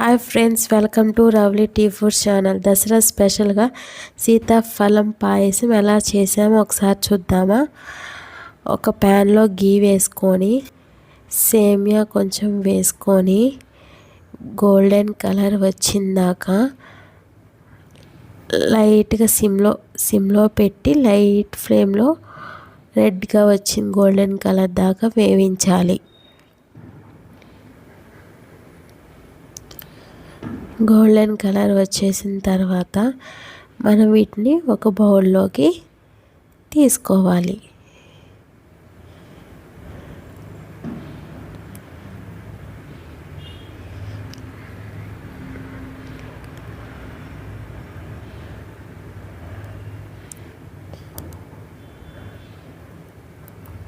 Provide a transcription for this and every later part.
Hi friends welcome to Ravli T food channel Dasara స్పెషల్గా సీతాఫలం పాయసం ఎలా చేసామో ఒకసారి చూద్దామా? ఒక ప్యాన్లో గీ వేసుకొని సేమియా కొంచెం వేసుకొని గోల్డెన్ కలర్ వచ్చిందాక లైట్గా సిమ్లో సిమ్లో పెట్టి లైట్ ఫ్లేమ్లో రెడ్గా వచ్చింది గోల్డెన్ కలర్ దాకా వేయించాలి. గోల్డెన్ కలర్ వచ్చేసిన తర్వాత మనం వీటిని ఒక బౌల్లోకి తీసుకోవాలి.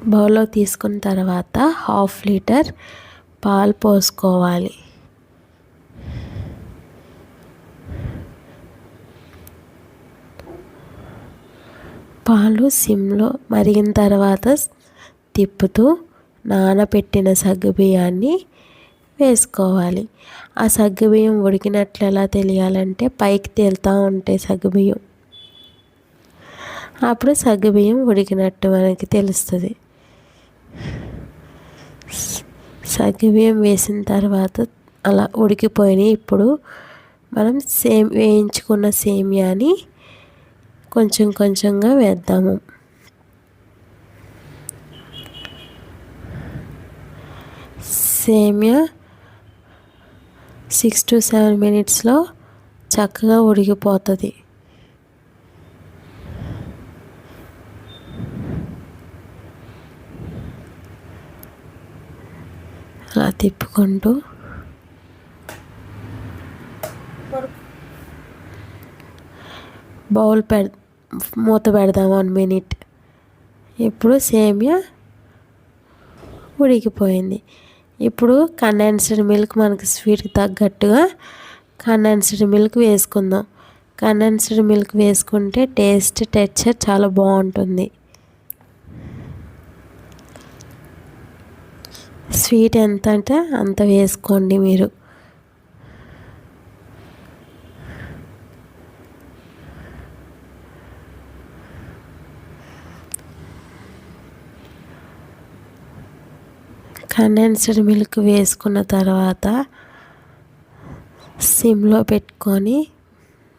బౌల్లో తీసుకున్న తర్వాత హాఫ్ లీటర్ పాలు పోసుకోవాలి. పాలు సిమ్లో మరిగిన తర్వాత తిప్పుతూ నానబెట్టిన సగ్గుబియ్యాన్ని వేసుకోవాలి. ఆ సగ్గుబియ్యం ఉడికినట్లు ఎలా తెలియాలంటే పైకి తేలుతూ ఉంటాయి సగ్గుబియ్యం అప్పుడు సగ్గుబియ్యం ఉడికినట్టు మనకి తెలుస్తుంది. సగ్గుబియ్యం వేసిన తర్వాత అలా ఉడికిపోయినాయి. ఇప్పుడు మనం సేమ్ వేయించుకున్న సేమియాని కొంచెం కొంచెంగా వేద్దాము. సేమియా సిక్స్ టు సెవెన్ మినిట్స్లో చక్కగా ఉడికిపోతుంది. అలా తిప్పుకుంటూ బౌల్ పెడ మూత పెడదాం వన్ మినిట్. ఇప్పుడు సేమియా ఉడికిపోయింది. ఇప్పుడు కండెన్స్డ్ మిల్క్ మనకి స్వీట్కి తగ్గట్టుగా కండెన్స్డ్ మిల్క్ వేసుకుందాం. కండెన్స్డ్ మిల్క్ వేసుకుంటే టేస్ట్ టెక్చర్ చాలా బాగుంటుంది. స్వీట్ ఎంత అంటే అంత వేసుకోండి మీరు. కండెన్స్డ్ మిల్క్ వేసుకున్న తర్వాత సిమ్లో పెట్టుకొని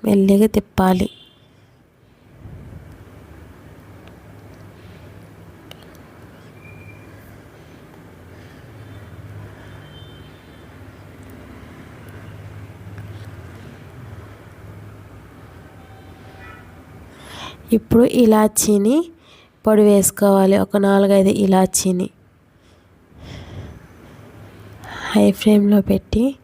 మెల్లిగా తిప్పాలి. ఇప్పుడు ఇలాచీని పొడి వేసుకోవాలి. ఒక నాలుగైదు ఇలాచీని. హై ఫ్లేమ్లో పెట్టి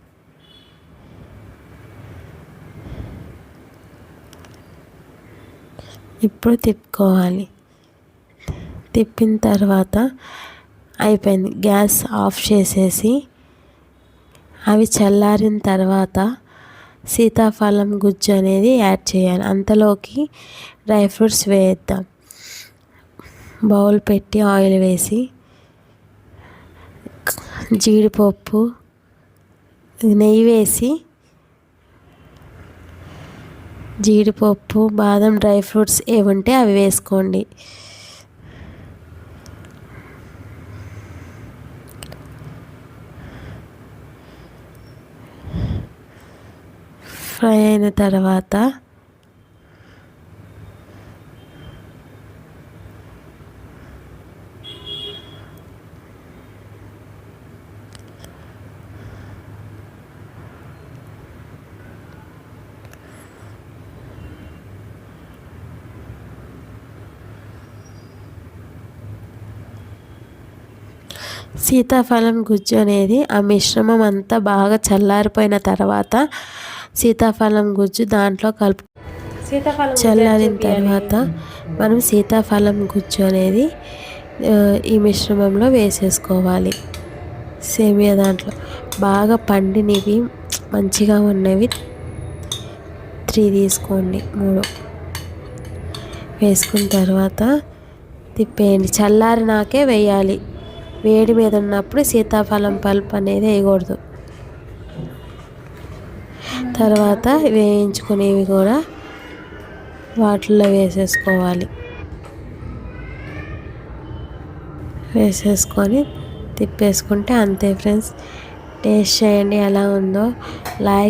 ఇప్పుడు తిప్పుకోవాలి. తిప్పిన తర్వాత అయిపోయింది. గ్యాస్ ఆఫ్ చేసేసి అవి చల్లారిన తర్వాత సీతాఫలం గుజ్జు అనేది యాడ్ చేయాలి. అంతలోకి డ్రై ఫ్రూట్స్ వేద్దాం. బౌల్ పెట్టి ఆయిల్ వేసి జీడిపప్పు నెయ్యి వేసి జీడిపప్పు బాదం డ్రై ఫ్రూట్స్ ఏముంటే అవి వేసుకోండి. ఫ్రై అయిన తర్వాత సీతాఫలం గుజ్జు అనేది ఆ మిశ్రమం అంతా బాగా చల్లారిపోయిన తర్వాత సీతాఫలం గుజ్జు దాంట్లో కలుపు సీతాఫలం చల్లారిన తర్వాత మనం సీతాఫలం గుజ్జు అనేది ఈ మిశ్రమంలో వేసేసుకోవాలి. సేమియా దాంట్లో బాగా పండినవి మంచిగా ఉన్నవి త్రీ తీసుకోండి మూడు. వేసుకున్న తర్వాత తిప్పేయండి. చల్లారినాకే వేయాలి. వేడి మీద ఉన్నప్పుడు సీతాఫలం పల్ప్ అనేది వేయకూడదు. తర్వాత వేయించుకునేవి కూడా వాటిల్లో వేసేసుకోవాలి. వేసేసుకొని తిప్పేసుకుంటే అంతే ఫ్రెండ్స్. టేస్ట్ చేయండి ఎలా ఉందో. లైక్